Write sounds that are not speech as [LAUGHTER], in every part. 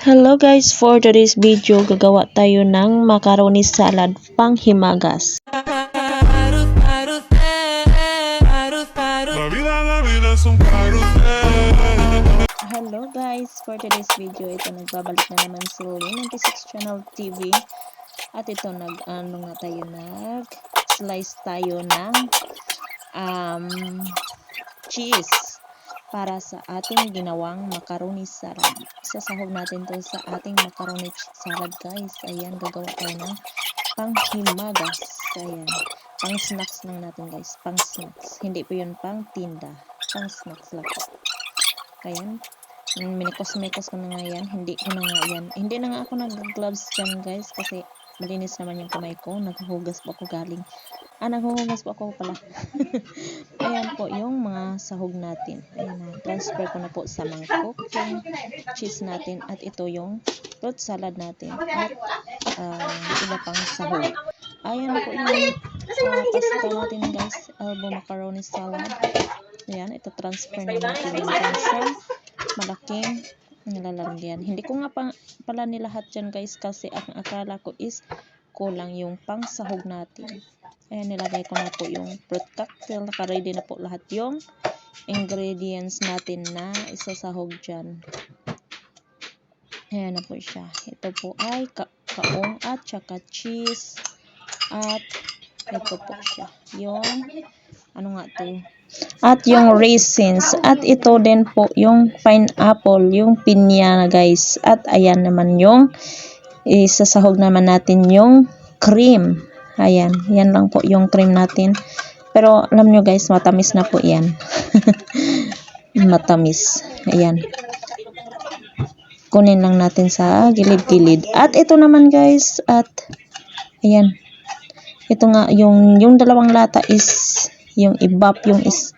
Hello guys, for today's video, gagawa tayo ng macaroni salad pang himagas. Hello guys, for today's video, ito nagbabalik na naman si Lily 96 Channel TV. At ito nag ano nga tayo nag slice tayo ng um, cheese para sa ating ginawang macaroni salad. Sasahog natin to sa ating macaroni salad guys. Ayan, gagawa tayo ng panghimagas. Ayan. Pang snacks lang natin guys. Pang snacks. Hindi po yun pang tinda. Pang snacks lang. Ayan. Minikos-mikos ko na nga yan. Hindi ko na nga yan. Hindi na nga ako nag-gloves dyan guys kasi malinis naman yung kamay ko. Naghuhugas po ako galing. Ah, naghuhugas po ako pala. [LAUGHS] Ayan po yung mga sahog natin. Ayan na. Transfer ko na po sa mangkok yung cheese natin. At ito yung fruit salad natin. At ah, iba pang sahog. Ayan po yung uh, pasta natin guys. Elbow macaroni salad. Ayan, ito transfer na natin yung sa malaking nilalagyan. Hindi ko nga pa, pala nilahat dyan guys kasi ang akala ko is kulang yung pang sahog natin. Ayan, nilagay ko na po yung fruit cocktail. Naka-ready na po lahat yung ingredients natin na isasahog dyan. Ayan na po siya. Ito po ay ka kaong at saka cheese. At po siya. Yung ano nga to? At yung raisins. At ito din po yung pineapple, yung pinya guys. At ayan naman yung isasahog naman natin yung cream. Ayan, yan lang po yung cream natin. Pero alam nyo guys, matamis na po yan. [LAUGHS] matamis. Ayan. Kunin lang natin sa gilid-gilid. At ito naman guys, at ayan. Ito nga, yung, yung dalawang lata is yung ibap, yung is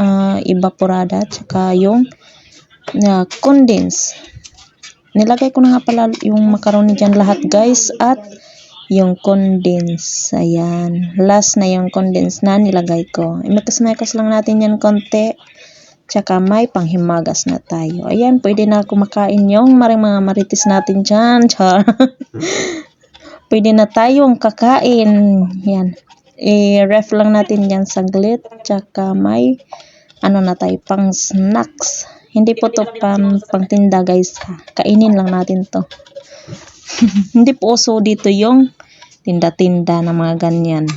ah, evaporada, tsaka yung na condense. Nilagay ko na nga pala yung macaroni dyan lahat guys at yung condense. Ayan. Last na yung condense na nilagay ko. Imekas-mekas lang natin yan konti. Tsaka may panghimagas na tayo. Ayan, pwede na kumakain yung maring mga maritis natin dyan. [LAUGHS] Char. Pwede na tayong kakain. Yan. I-ref lang natin yan saglit. Tsaka may ano na tayo, pang snacks. Hindi po to pang, pang tinda guys. Ha. Kainin lang natin to. [LAUGHS] Hindi po uso dito yung tinda-tinda na mga ganyan.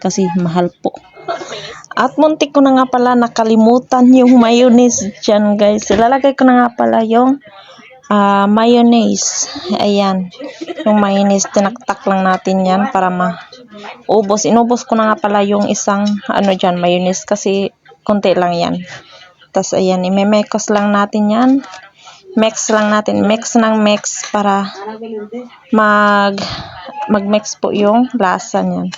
Kasi mahal po. At muntik ko na nga pala nakalimutan yung [LAUGHS] mayonnaise dyan guys. Ilalagay ko na nga pala yung ah, mayonnaise. Ayan. Yung mayonnaise, tinaktak lang natin yan para maubos. Inubos ko na nga pala yung isang ano dyan, mayonnaise kasi konti lang yan. Tapos ayan, imemekos lang natin yan. Mix lang natin. Mix ng mix para mag mag-mix po yung lasa niyan.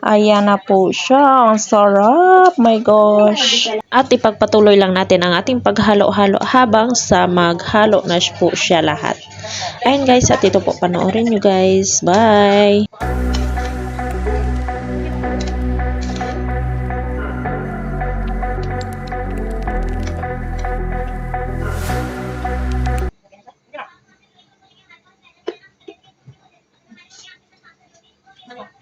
Ayan na po siya. Ang sarap. My gosh. At ipagpatuloy lang natin ang ating paghalo-halo habang sa maghalo na po siya lahat. Ayan guys, at ito po panoorin nyo guys. Bye! Come on.